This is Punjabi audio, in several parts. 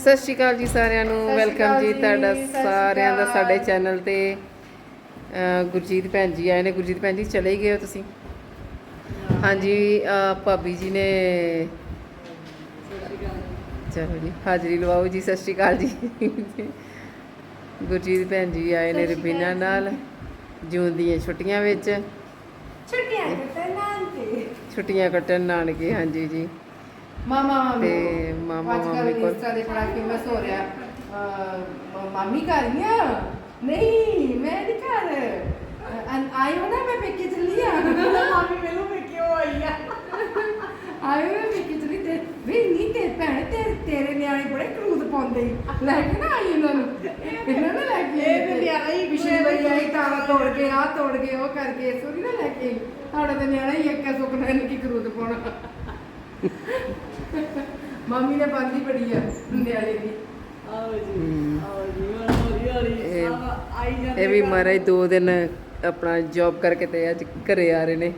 ਸਤਿ ਸ਼੍ਰੀ ਅਕਾਲ ਜੀ ਸਾਰਿਆਂ ਨੂੰ ਵੈਲਕਮ ਜੀ ਤੁਹਾਡਾ ਸਾਰਿਆਂ ਦਾ। ਸਾਡੇ ਚੈਨਲ ਤੇ ਗੁਰਜੀਤ ਭੈਣ ਜੀ ਆਏ ਨੇ। ਗੁਰਜੀਤ ਭੈਣ ਜੀ ਚਲੇ ਗਏ ਹੋ ਤੁਸੀਂ? ਹਾਂਜੀ ਭਾਬੀ ਜੀ ਨੇ ਚਲੋ ਜੀ ਹਾਜ਼ਰੀ ਲਵਾਓ ਜੀ ਸਤਿ ਸ਼੍ਰੀ ਅਕਾਲ ਜੀ। ਗੁਰਜੀਤ ਭੈਣ ਜੀ ਆਏ ਨੇ ਰਬੀਨਾ ਨਾਲ ਜੂਨ ਦੀਆਂ ਛੁੱਟੀਆਂ ਵਿੱਚ। ਛੁੱਟੀਆਂ ਕਿਤੇ ਨਾਂਤੇ ਛੁੱਟੀਆਂ ਕੱਟਣ ਨਾਨਕੇ ਹਾਂਜੀ ਜੀ। ਮਾਮਾ ਮਾਮੀ ਤੇ ਮਾਮਾ ਅੱਜ ਕੱਲ੍ਹ ਮਾਮੀ ਕੋਲ। ਇੰਸਟਾ ਦੇ ਬੜਾ ਫੇਮਸ ਹੋ ਰਿਹਾ। ਅਹ, ਮਾਮੀ ਘਰ ਹੀ ਆ? ਨਹੀਂ ਮੈਂ ਨਹੀਂ ਘਰ। ਅਹ, ਆਈ ਹੋ ਨਾ ਮੈਂ ਪੇਕੇ ਚੱਲੀ ਆ। ਮਾਮੀ ਮੈਨੂੰ ਪੇਕੇ ਹੋ ਆਈ ਆ। ਆਈ ਹੋ ਮੈਂ ਪੇਕੇ ਚੱਲੀ। ਤੇ ਵੀ ਨਹੀਂ ਤੇ ਭੈਣ ਤੇ ਤੇਰੇ ਨਿਆਣੇ ਬੜੇ ਕਰੂਦ ਪਾਉਂਦੇ ਈ। ਲੈ ਕੇ ਨਾ ਆਈ ਇਹਨਾਂ ਨੂੰ। ਇਹਨਾਂ ਨੂੰ ਲੈ ਕੇ ਇਹ ਤੇ ਨਿਆਣਾ ਹੀ ਪਿਛਲੀ ਵਾਰੀ ਆਈ ਤਾਲਾ ਤੋੜ ਕੇ ਆ ਤੋੜ ਕੇ ਉਹ ਕਰਕੇ ਸੋਰੀ ਨਾ ਲੈ ਕੇ ਆਈ। ਸਾਡਾ ਤੇ ਨਿਆਣਾ ਹੀ ਇੱਕ ਸੁਪਨਾ ਇਹਨੂੰ ਕੀ ਕਰੂਦ ਪਾਉਣਾ। ਮੰਮੀ ਨੇ ਬੰਦੀ ਬੜੀ ਆ ਨਿਆਣੇ ਦੀ। ਆਓ ਜੀ। ਆਓ ਜੀ ਹੌਲੀ ਹੌਲੀ ਇਹ- ਸਭ ਆਈ ਜਾਂਦੇ ਇਹ ਵੀ ਘਰ। ਮਹਾਰਾਜ ਦੋ ਦਿਨ ਆਪਣਾ ਜੌਬ ਕਰਕੇ ਤੇ ਅੱਜ ਘਰੇ ਆ ਰਹੇ ਨੇ।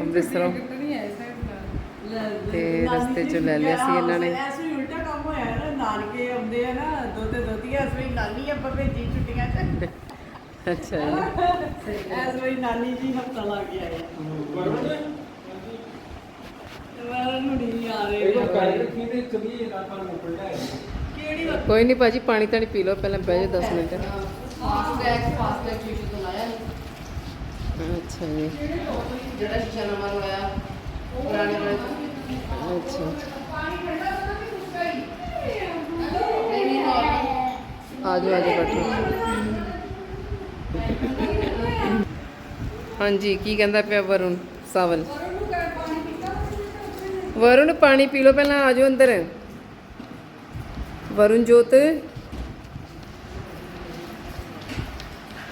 ਅੰਮ੍ਰਿਤਸਰੋਂ। ਲੈ, ਲੈ, ਤੇ ਨਾਨੀ ਰਸਤੇ ਜੀ ਚੋਂ ਲੈ ਲਿਆ ਸੀ ਇਹਨਾਂ ਨੇ। ਐਸੇ ਹੀ ਉਲਟਾ ਕੰਮ ਹੋਇਆ ਨਾ ਨਾਨਕੇ ਆਉਂਦੇ ਆ ਨਾ ਦੋਤੇ ਦੋਤੀਆਂ ਇਸ ਵੇਲੇ ਨਾਨੀ ਆਪਾਂ ਭੇਜੀ ਛੁੱਟੀਆਂ ਚ। ਅੱਛਾ ਜੀ। ਇਸ ਵੇਲੇ ਨਾਨੀ ਜੀ ਹਫਤਾ ਲਾ ਕੇ ਆਏ ਨੂੰ ਨਹੀਂ ਆ ਰਹੇ ਕਿਹੜੀ ਵਾਰ ਕੋਈ ਨਹੀਂ ਭਾਜੀ, ਪਾਣੀ ਤਾਂ ਪੀ ਲਓ, ਪਹਿਲਾਂ ਬਹਿ ਜਾ 10 minute. Fast tag fast tag ਸ਼ੀਸ਼ੇ ਤੋਂ ਲਾਇਆ ਅੱਛਾ ਜੀ। ਜਿਹੜਾ ਸ਼ੀਸ਼ਾ ਨਵਾਂ ਲਵਾਇਆ ਪੁਰਾਣੇ ਵਾਲੇ ਤੋਂ ਅੱਛਾ। ਨਹੀਂ ਨਹੀਂ ਆਜੋ ਆਜੋ, ਬੈਠੋ। ਹਾਂਜੀ, ਕੀ ਕਹਿੰਦਾ ਪਿਆ ਵਰੁਣ, ਸਾਵਲ? ਵਰੁਣ ਪਾਣੀ ਪੀ ਲਓ ਪਹਿਲਾਂ ਆ ਜਾਓ ਅੰਦਰ। ਵਰੁਣ ਜੋਤ।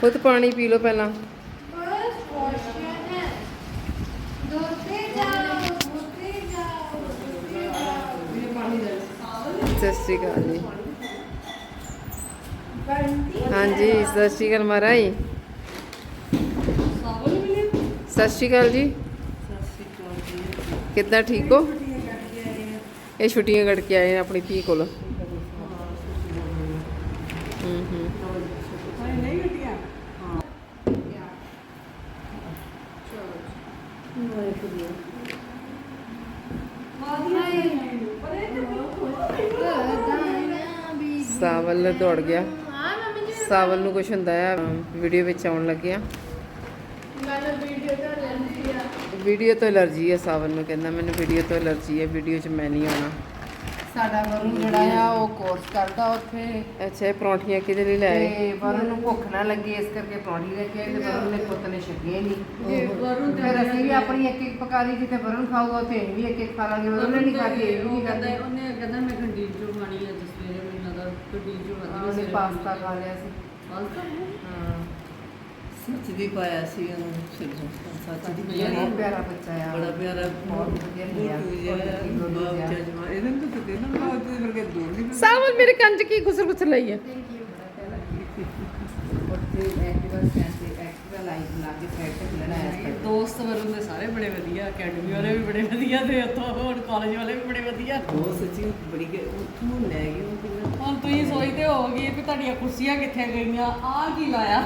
ਖੁਦ ਪਾਣੀ ਪੀ ਲਓ ਪਹਿਲਾਂ। ਸਤਿ ਸ਼੍ਰੀ ਅਕਾਲ ਜੀ। ਹਾਂਜੀ ਸਤਿ ਸ਼੍ਰੀ ਅਕਾਲ ਮਹਾਰਾਜ। ਸਤਿ ਸ਼੍ਰੀ ਅਕਾਲ ਜੀ। ਕਿੱਦਾਂ ਠੀਕ ਹੋ? ਇਹ ਛੁੱਟੀਆਂ ਕੱਢ ਕੇ ਆਏ ਆਪਣੀ ਧੀ ਕੋਲ। ਹੂੰ ਹੂੰ। ਸਾਵਲ ਦੌੜ ਗਿਆ। ਸਾਵਲ ਨੂੰ ਕੁਛ ਹੁੰਦਾ ਆ, ਵੀਡੀਓ ਵਿੱਚ ਆਉਣ ਲੱਗਿਆ। ਮੈਂ ਵੀਡੀਓ ਤਾਂ ਲੈਂਦੀ ਆ ਵੀਡੀਓ ਤੋਂ ਐਲਰਜੀ ਹੈ ਸਾਵਲ ਨੂੰ ਕਹਿੰਦਾ ਮੈਨੂੰ ਵੀਡੀਓ ਤੋਂ ਐਲਰਜੀ ਹੈ ਵੀਡੀਓ 'ਚ ਮੈਂ ਨਹੀਂ ਆਉਣਾ। ਸਾਡਾ ਵਰੁਣ ਜਿਹੜਾ ਆ ਉਹ ਕੋਰਸ ਕਰਦਾ ਉੱਥੇ। ਅੱਛਾ ਇਹ ਪਰੌਂਠੀਆਂ ਕਿਹਦੇ ਲਈ ਲੈ ਆਏ? ਤੇ ਵਰੁਣ ਨੂੰ ਭੁੱਖ ਨਾ ਲੱਗੇ ਇਸ ਕਰਕੇ ਪਰੌਂਠੀ ਲੈ ਕੇ ਆਏ ਤੇ ਵਰੁਣ ਨੇ ਪੁੱਤ ਨੇ ਛੱਡੀਆਂ ਹੀ ਨਹੀਂ। ਵਰੁਣ ਤੇ ਫਿਰ ਅਸੀਂ ਵੀ ਆਪਣੀ ਇੱਕ ਇੱਕ ਪਕਾ ਲਈ ਜਿੱਥੇ ਵਰੁਣ ਖਾਊਗਾ ਉੱਥੇ ਅਸੀਂ ਵੀ ਇੱਕ ਇੱਕ ਖਾ ਲਾਂਗੇ ਵਰੁਣ ਨੇ ਨਹੀਂ ਖਾਧੀ ਇਹ ਵੀ ਨਹੀਂ ਖਾਧੀ ਉਹਨੇ ਕਹਿੰਦਾ ਮੈਂ ਕੰਡੀਨ ਚੋਂ ਖਾਣੀ ਹੈ ਜਿਸ ਵੇਲੇ ਮੈਨੂੰ ਲੱਗਾ ਕੰਡੀਨ ਚੋਂ ਖਾਣੀ ਉਹਨੇ ਪਾਸਤਾ ਖਾ ਲਿਆ ਸੀ। ਪਾਸਤਾ? ਹਾਂ। ਸੱਚ ਵੀ ਪਾਇਆ ਸੀ ਉਹਨੂੰ ਸਿਰੋਂ ਸੱਚ ਦੀ ਬਹੁਤ ਪਿਆਰਾ ਬੱਚਾ ਆ। ਬੜਾ ਪਿਆਰਾ ਬਹੁਤ ਵਧੀਆ ਲਿਆ ਬਾਪ ਜਜਮਾ ਇਹਦੇ ਨੂੰ ਤਾਂ ਕਿਤੇ ਨਾ ਬਾਪ ਦੇ ਵਰਗੇ ਦੂਰ ਨਹੀਂ ਸਾਵਲ ਮੇਰੇ ਕੰਨ 'ਚ ਕੀ ਗੁਸਰ ਗੁਸਰ ਲਈ ਹੈ ਦੋਸਤ ਵਰੁਣ ਦੇ ਸਾਰੇ ਬੜੇ ਵਧੀਆ ਅਕੈਡਮੀ ਵਾਲੇ ਵੀ ਬੜੇ ਵਧੀਆ ਤੇ ਉੱਥੋਂ ਹੋਰ ਕਾਲਜ ਵਾਲੇ ਵੀ ਬੜੇ ਵਧੀਆ। ਉਹ ਸੱਚੀ ਬੜੀ ਕਿ ਉੱਥੋਂ ਲੈ ਗਏ ਉਹ ਕਿੰਨਾ ਹੁਣ ਤੁਸੀਂ ਸੋਚਦੇ ਹੋਵੋਗੇ ਕਿ ਤੁਹਾਡੀਆਂ ਕੁਰਸੀਆਂ ਕਿੱਥੇ ਗਈਆਂ? ਆਹ ਕੀ ਲਾਇਆ?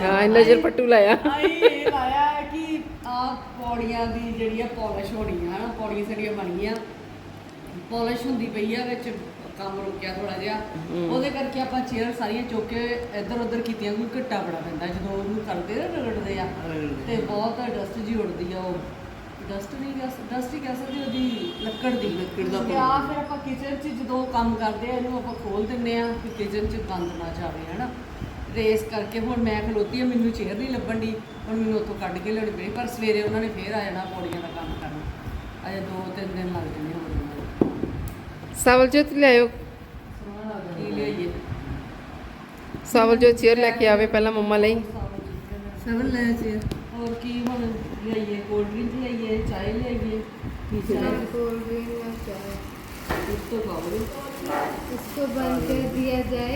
ਹਾਂ ਨਜ਼ਰ ਪੱਟੂ ਲਾਇਆ। ਆਈ ਇਹ ਲਾਇਆ ਹੈ ਕਿ ਆ ਪੌੜੀਆਂ ਦੀ ਜਿਹੜੀ ਆ ਪਾਲਿਸ਼ ਹੋਣੀ ਆ ਹਨਾ ਪੌੜੀਆਂ ਸਾਡੀਆਂ ਬਣ ਗਈਆਂ ਪਾਲਿਸ਼ ਹੁੰਦੀ ਪਈ ਆ ਵਿੱਚ ਕੰਮ ਰੁਕਿਆ ਥੋੜਾ ਜਿਹਾ। ਉਹਦੇ ਕਰਕੇ ਆਪਾਂ ਚੇਅਰ ਸਾਰੀਆਂ ਚੁੱਕ ਕੇ ਇੱਧਰ ਉੱਧਰ ਕੀਤੀਆਂ ਕੋਈ ਘੱਟਾ ਬੜਾ ਪੈਂਦਾ ਜਦੋਂ ਉਹਨੂੰ ਕਰਦੇ ਨਾ ਰਗੜਦੇ ਆ। ਤੇ ਬਹੁਤ ਡਸਟ ਜੀ ਉੜਦੀ ਆ ਉਹ। ਡਸਟ ਨਹੀਂ ਡਸਟ ਹੀ ਕਹਿ ਸਕਦੇ ਉਹਦੀ ਲੱਕੜ ਦੀ। ਲੱਕੜ ਦਾ ਤੇ ਆ ਫਿਰ ਆਪਾਂ ਕਿਚਨ 'ਚ ਜਦੋਂ ਕੰਮ ਕਰਦੇ ਆ ਇਹਨੂੰ ਆਪਾਂ ਖੋਲ ਦਿੰਨੇ ਆ ਕਿ ਕਿਚਨ 'ਚ ਗੰਦ ਨਾ ਜਾਵੇ ਹਨਾ। ਰੇਸ ਕਰਕੇ ਹੁਣ ਮੈਂ ਖਲੋਤੀ ਆ ਮੈਨੂੰ ਚੇਅਰ ਨਹੀਂ ਲੱਭਣ ਦੀ ਹੁਣ ਮੈਨੂੰ ਉੱਥੋਂ ਕੱਢ ਕੇ ਲਿਆਉਣੀ ਪਈ ਪਰ ਸਵੇਰੇ ਉਹਨਾਂ ਨੇ ਫੇਰ ਆ ਜਾਣਾ ਪੌੜੀਆਂ ਦਾ ਕੰਮ ਕਰਨਾ ਅਜੇ ਦੋ ਤਿੰਨ ਦਿਨ ਲੱਗ ਜਾਣੇ ਹੋਰ ਮੈਨੂੰ। ਸਾਵਲ ਜੋਤ ਲਿਆਇਓ ਕੀ ਲਿਆਈਏ ਸਾਵਲ ਜੋ ਚੇਅਰ ਲੈ ਕੇ ਆਵੇ ਪਹਿਲਾਂ ਮੰਮਾ ਲਈ ਸਭ ਲੈ ਚੇ ਹੋਰ ਕੀ ਹੁਣ ਲਿਆਈਏ ਕੋਲਡ ਡਰਿੰਕ ਲਿਆਈਏ ਚਾਹ ਲਿਆਈਏ ਕੀ ਚਾਹ कोल्ड ड्रिंक और चाय ਉਸ ਤੋਂ ਖਾਓਗੇ इसको बंद कर दिया जाए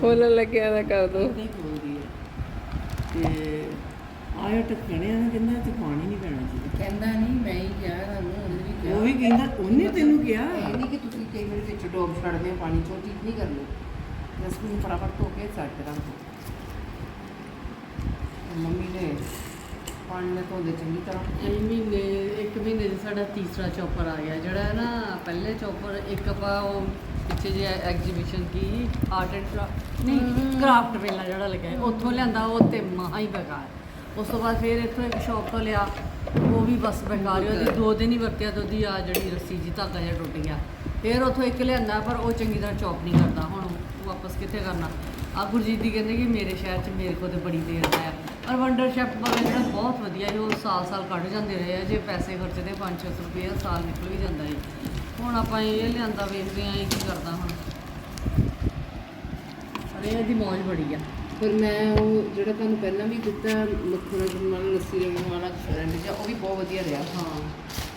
ਖੋਲਣ ਲੱਗਿਆ ਤਾਂ ਕਰ ਦੋ। ਨਹੀਂ ਖੋਲਦੀ ਹੈ ਤੇ ਆਇਆ ਟੱਕਣੇ ਆ ਕਹਿੰਦਾ ਤੇ ਪਾਣੀ ਨਹੀਂ ਪੈਣਾ ਚਾਹੀਦਾ ਕਹਿੰਦਾ ਨਹੀਂ ਮੈਂ ਹੀ ਕਿਹਾ ਤੁਹਾਨੂੰ ਉਹਨੇ ਵੀ ਕਿਹਾ। ਉਹ ਵੀ ਕਹਿੰਦਾ ਉਹਨੇ ਤੈਨੂੰ ਕਿਹਾ। ਇਹ ਨਹੀਂ ਕਿ ਤੁਸੀਂ ਕਈ ਵਾਰ ਵਿੱਚ ਡੋਬ ਛੱਡਦੇ ਹੋ ਪਾਣੀ ਚੋਂ ਠੀਕ ਨਹੀਂ ਕਰਨੀ। ਜਸ ਨੂੰ ਫਟਾਫਟ ਧੋ ਕੇ ਰੱਖ ਦਿਓ ਮੰਮੀ ਨੇ ਪਾਣੀ ਨਾਲ ਧੋਂਦੇ ਚੰਗੀ ਤਰ੍ਹਾਂ। ਇਹ ਮਹੀਨੇ ਇੱਕ ਮਹੀਨੇ 'ਚ ਸਾਡਾ ਤੀਸਰਾ ਚੌਪਰ ਆ ਗਿਆ। ਜਿਹੜਾ ਹੈ ਨਾ ਪਹਿਲੇ ਚੌਪਰ ਇੱਕ ਆਪਾਂ ਉਹ ਪਿੱਛੇ ਜੇ ਐਗਜ਼ੀਬਿਸ਼ਨ ਕੀ? ਆਰਟ ਐਂਡ ਕਰਾਫਟ ਨਹੀਂ ਕਰਾਫਟ ਮੇਲਾ ਜਿਹੜਾ ਲੱਗਿਆ ਉੱਥੋਂ ਲਿਆਂਦਾ ਉਹ ਤੇ ਮਹਾ ਹੀ ਬੇਕਾਰ। ਉਸ ਤੋਂ ਬਾਅਦ ਫਿਰ ਇੱਥੋਂ ਇੱਕ ਸ਼ੌਪ ਤੋਂ ਲਿਆ ਉਹ ਵੀ ਬਸ ਬੇਕਾਰ ਹੀ ਉਹਦੀ ਦੋ ਦਿਨ ਹੀ ਵਰਤਿਆ ਤੇ ਉਹਦੀ ਆ ਜਿਹੜੀ ਰੱਸੀ ਜੀ ਧਾਗਾ ਜਿਹਾ ਟੁੱਟ ਗਿਆ। ਫਿਰ ਉੱਥੋਂ ਇੱਕ ਲਿਆਂਦਾ ਪਰ ਉਹ ਚੰਗੀ ਤਰ੍ਹਾਂ ਚੌਪ ਨਹੀਂ ਕਰਦਾ ਹੁਣ ਉਹ ਵਾਪਸ ਕਿੱਥੇ ਕਰਨਾ? ਆ ਗੁਰਜੀਤ ਦੀ ਕਹਿੰਦੇ ਕਿ ਮੇਰੇ ਸ਼ਹਿਰ 'ਚ ਮੇਰੇ ਕੋਲ ਤੇ ਬੜੀ ਦੇਰ ਦਾ ਆ ਔਰ ਵੰਡਰ ਸ਼ੈਫ ਵਾਲਾ ਜਿਹੜਾ ਬਹੁਤ ਵਧੀਆ ਹੈ ਉਹ ਸਾਲ ਸਾਲ ਕੱਢ ਜਾਂਦੇ ਰਹੇ ਆ ਜੇ ਪੈਸੇ ਖਰਚਦੇ 5-600 ਰੁਪਏ ਸਾਲ ਨਿਕਲ ਵੀ ਜਾਂਦਾ ਹੈ ਹੁਣ ਆਪਾਂ ਇਹ ਲਿਆਂਦਾ ਵੇਖਦੇ ਆਂ ਇਹ ਕੀ ਕਰਦਾ ਹੁਣ। ਪਰ ਇਹ ਦੀ ਮੌਜ ਬੜੀ ਆ। ਫਿਰ ਮੈਂ ਉਹ ਜਿਹੜਾ ਤੁਹਾਨੂੰ ਪਹਿਲਾਂ ਵੀ ਦਿੱਤਾ ਮੱਖਣ ਨਾਲ ਲੱਸੀ ਰੰਗਣ ਵਾਲਾ ਰੈਂਡ ਜਿਹਾ ਉਹ ਵੀ ਬਹੁਤ ਵਧੀਆ ਰਿਹਾ। ਹਾਂ।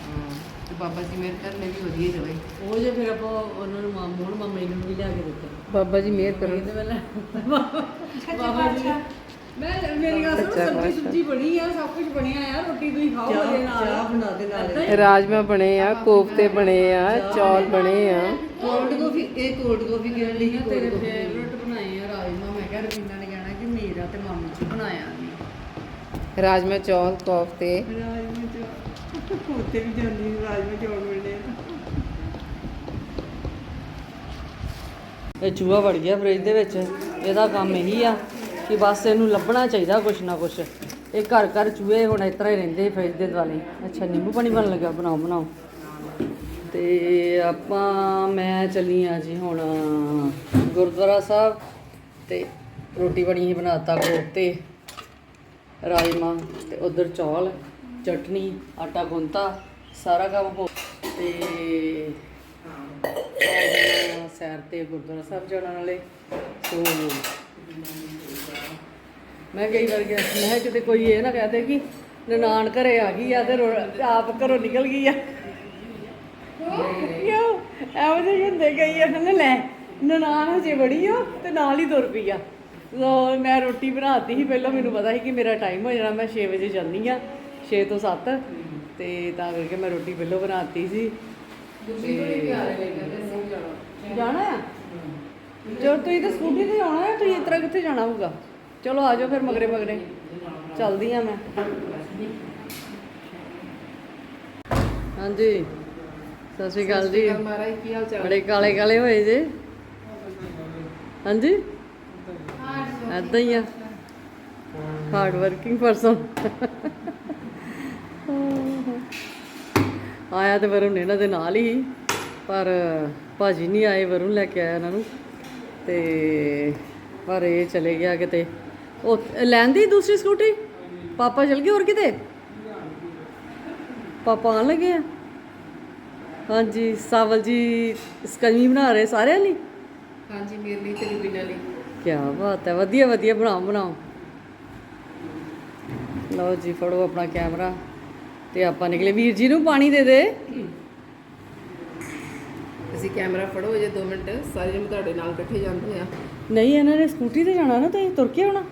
ਹਾਂ ਤੇ ਬਾਬਾ ਜੀ ਮੇਰੇ ਘਰ ਨੇ ਵੀ ਵਧੀਆ ਹੀ ਉਹ ਜੇ ਫਿਰ ਆਪਾਂ ਉਹਨਾਂ ਨੂੰ ਮਾਮੂ ਮਾਮੇ ਨੂੰ ਵੀ ਲਿਆ ਕੇ ਦਿੱਤਾ। ਬਾਬਾ ਜੀ ਮਿਹਰ ਕਰੋ ਕਹਿੰਦੇ ਪਹਿਲਾਂ ਬਾਬਾ ਜੀ ਮੈਂ ਮੇਰੀ ਗੱਲ ਸੁਣੋ ਸੱਚਾ ਸਬਜ਼ੀ ਪਾਤਸ਼ਾਹ। ਸੁਬਜੀ ਬਣੀ ਆ ਸਭ ਕੁਝ ਬਣਿਆ ਆ ਰੋਟੀ ਤੁਸੀਂ ਖਾਓ ਚਾਹ- ਉਹਦੇ ਨਾਲ। ਚਾਹ ਬਣਾ ਦੇ ਨਾਲ। ਏਦਾਂ ਹੀ? ਰਾਜਮਾ ਬਣੇ ਆ ਕੋਫਤੇ ਬਣੇ ਆ ਚੌਲ ਬਣੇ ਆ। ਕੋਲਡ ਕਾਫੀ ਇਹ ਕੋਲਡ ਕਾਫੀ ਕਿਹਨ ਲਈ ਮੈਂ ਤੇਰੇ ਫੇਵਰਟ ਬਣਾਏ ਆ ਰਾਜਮਾ ਮੈਂ ਕਿਹਾ ਰਵੀਨਾ ਨੇ ਕਹਿਣਾ ਕਿ ਮੇਰਾ ਤੇ ਮਾਮੀ ਜੀ ਬਣਾਇਆ ਨਹੀਂ। ਰਾਜਮਾ ਚੌਲ ਕੋਫਤੇ। ਰਾਜਮਾ ਉੱਤੇ ਵੀ ਜਾਂਦੀ ਰਾਜਮਾ ਚੌਲ ਮਿਲਣੇ ਇਹ ਚੂਹਾ ਵੜ ਗਿਆ ਫ੍ਰਿਜ ਦੇ ਵਿੱਚ ਇਹਦਾ ਕੰਮ ਇਹੀ ਆ। ਕਿ ਬਸ ਇਹਨੂੰ ਲੱਭਣਾ ਚਾਹੀਦਾ ਕੁਛ ਨਾ ਕੁਛ। ਇਹ ਘਰ ਘਰ ਚੂਹੇ ਹੁਣ ਇਸ ਤਰ੍ਹਾਂ ਹੀ ਰਹਿੰਦੇ ਫ੍ਰਿਜ ਦੇ ਦੁਆਲੇ। ਅੱਛਾ, ਨਿੰਬੂ ਪਾਣੀ ਬਣ ਲੱਗਾ ਬਣਾਓ ਬਣਾਓ। ਤੇ ਆਪਾਂ, ਮੈਂ ਚੱਲੀ ਆ ਜੀ ਹੁਣ ਗੁਰਦੁਆਰਾ ਸਾਹਿਬ ਤੇ ਰੋਟੀ ਬਣੀ ਹੀ ਬਣਾਤਾ ਕੋਫਤੇ ਰਾਜਮਾ ਤੇ ਉਧਰ ਚੌਲ, ਚਟਨੀ, ਆਟਾ ਗੁੰਤਾ ਸਾਰਾ ਕੰਮ ਹੋ ਤੇ ਸੈਰ ਤੇ ਗੁਰਦੁਆਰਾ ਸਾਹਿਬ ਜਾਣ ਵਾਲੇ। ਸੋ ਮੈਂ ਕਈ ਵਾਰ ਗਿਆ ਮੈਂ ਕਿਹਾ ਕਿਤੇ ਕੋਈ ਇਹ ਨਾ ਕਹਦੇ ਕਿ ਨਨਾਣ ਘਰੇ ਆ ਗਈ ਆ ਤੇ ਰੋ- ਆਪ ਘਰੋਂ ਨਿਕਲ ਗਈ ਆ। ਕਿਉਂ? ਐਵੇਂ ਜਿਹੇ ਹੁੰਦੇ ਗਈ ਆ ਕਹਿੰਦੇ ਲੈ ਨਨਾਣ ਹਜੇ ਬੜੀ ਆ ਤੇ ਨਾਲ ਹੀ ਤੁਰ ਪਈ ਆ। ਸੋ ਮੈਂ ਰੋਟੀ ਬਣਾਤੀ ਸੀ ਪਹਿਲਾਂ ਮੈਨੂੰ ਪਤਾ ਸੀ ਕਿ ਮੇਰਾ ਟਾਈਮ ਹੋ ਜਾਣਾ ਮੈਂ 6 ਵਜੇ ਜਾਂਦੀ ਆ 6 ਤੋਂ 7 ਤੇ ਤਾਂ ਕਰਕੇ ਮੈਂ ਰੋਟੀ ਪਹਿਲਾਂ ਬਣਾਤੀ ਸੀ। ਜਾਣਾ। ਆ? ਜੋ ਤੁਸੀਂ ਤਾਂ ਸਕੂਟੀ ਤੇ ਆਉਣਾ ਹੈ ਤੁਸੀਂ ਇਸ ਤਰ੍ਹਾਂ ਕਿੱਥੇ ਜਾਣਾ ਹੋਊਗਾ? ਚਲੋ ਆ ਜਾਓ ਫਿਰ ਮਗਰੇ ਮਗਰੇ। ਚੱਲਦੀ ਆ ਮੈਂ। ਹਾਂਜੀ। ਸਤਿ ਸ਼੍ਰੀ ਅਕਾਲ ਜੀ। ਮਹਾਰਾਜ ਕੀ ਹਾਲ ਚਾਲ? ਬੜੇ ਕਾਲੇ ਕਾਲੇ ਹੋਏ ਜੇ। ਹਾਂਜੀ। ਐਦਾਂ ਹੀ ਆ। ਹਾਰਡ ਵਰਕਿੰਗ ਪਰਸਨ ਆਇਆ ਤੇ ਵਰੁਣ ਇਹਨਾਂ ਦੇ ਨਾਲ ਹੀ। ਪਰ ਭਾਜੀ ਨਹੀਂ ਆਏ ਵਰੁਣ ਲੈ ਕੇ ਆਇਆ ਇਹਨਾਂ ਨੂੰ। ਤੇ ਪਰ ਇਹ ਚਲੇ ਗਿਆ ਕਿਤੇ। ਉਹ ਲੈਣ ਦੀ ਦੂਸਰੀ ਸਕੂਟੀ? ਪਾਪਾ ਚਲ ਗਏ ਹੋਰ ਕਿਤੇ? ਪਾਪਾ ਆਉਣ ਲੱਗੇ ਆ। ਹਾਂਜੀ ਸਾਵਲ ਜੀ ਸਕੰਜੀ ਬਣਾ ਰਹੇ ਸਾਰਿਆਂ ਲਈ? ਹਾਂਜੀ ਮੇਰੇ ਲਈ ਤੇ ਰੁਬੀਨਾ ਲਈ। ਕੀ ਬਾਤ ਹੈ ਵਧੀਆ ਵਧੀਆ ਬਣਾਓ ਬਣਾਓ। ਲਓ ਜੀ ਫੜੋ ਆਪਣਾ ਕੈਮਰਾ ਤੇ ਆਪਾਂ ਨਿਕਲੇ। ਵੀਰ ਜੀ ਨੂੰ ਪਾਣੀ ਦੇ ਦੇ। ਅਸੀਂ ਕੈਮਰਾ ਫੜੋ ਜੇ 2 ਮਿੰਟ। ਸਾਰੇ ਜਣੇ ਤੁਹਾਡੇ ਨਾਲ ਇਕੱਠੇ ਜਾਂਦੇ ਆ। ਨਹੀਂ ਇਹਨਾਂ ਨੇ ਸਕੂਟੀ ਤੇ ਜਾਣਾ ਨਾ ਤੇ ਤੁਰ ਕੇ ਆਉਣਾ।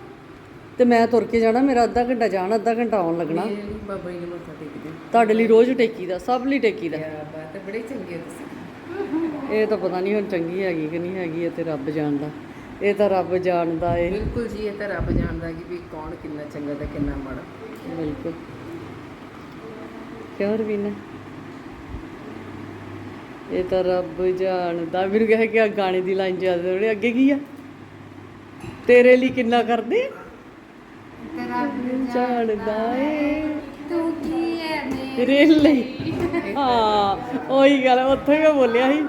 ਤੇ ਮੈਂ ਤੁਰ ਕੇ ਜਾਣਾ ਮੇਰਾ ਅੱਧਾ ਘੰਟਾ ਜਾਣਾ ਅੱਧਾ ਘੰਟਾ ਆਉਣ ਲੱਗਣਾ। ਇਹ ਬਾਬਾ ਜੀ ਨੂੰ ਮੱਥਾ ਟੇਕਦੇ। ਤੁਹਾਡੇ ਲਈ ਰੋਜ਼ ਟੇਕੀ ਦਾ ਸਭ ਲਈ ਟੇਕੀ ਦਾ। ਯਾ ਬਾਤ ਹੈ ਬੜੇ ਚੰਗੇ ਹੋ ਤੁਸੀਂ। ਇਹ ਤਾਂ ਪਤਾ ਨਹੀਂ ਹੁਣ ਚੰਗੀ ਹੈਗੀ ਕਿ ਨਹੀਂ ਹੈਗੀ ਇਹ ਤੇ ਰੱਬ ਜਾਣਦਾ। ਇਹ ਤਾਂ ਰੱਬ ਜਾਣਦਾ ਏ ਬਿਲਕੁਲ ਜੀ ਇਹ ਤਾਂ ਰੱਬ ਜਾਣਦਾ ਕਿ ਵੀ ਕੌਣ ਕਿੰਨਾ ਚੰਗਾ ਤੇ ਕਿੰਨਾ ਮਾੜਾ। ਬਿਲਕੁਲ। ਕਿਉਂ ਰਵੀਨਾ? ਇਹ ਤਾਂ ਰੱਬ ਜਾਣਦਾ। ਮੈਨੂੰ ਕਹੇ ਕਿ ਗਾਣੇ ਦੀ ਲਾਈਨ ਥੋੜੇ ਅੱਗੇ ਕੀ ਆ? ਤੇਰੇ ਲਈ ਕਿੰਨਾ ਕਰਦੇ ਤੇਰਾ ਜਾਣਦਾ ਏ। ਤੂੰ ਕੀ ਹੈ ਨੇ ਤੇਰੇ ਲਈ? ਹਾਂ ਉਹੀ ਗੱਲ ਉੱਥੇ ਮੈਂ ਬੋਲਿਆ ਸੀ।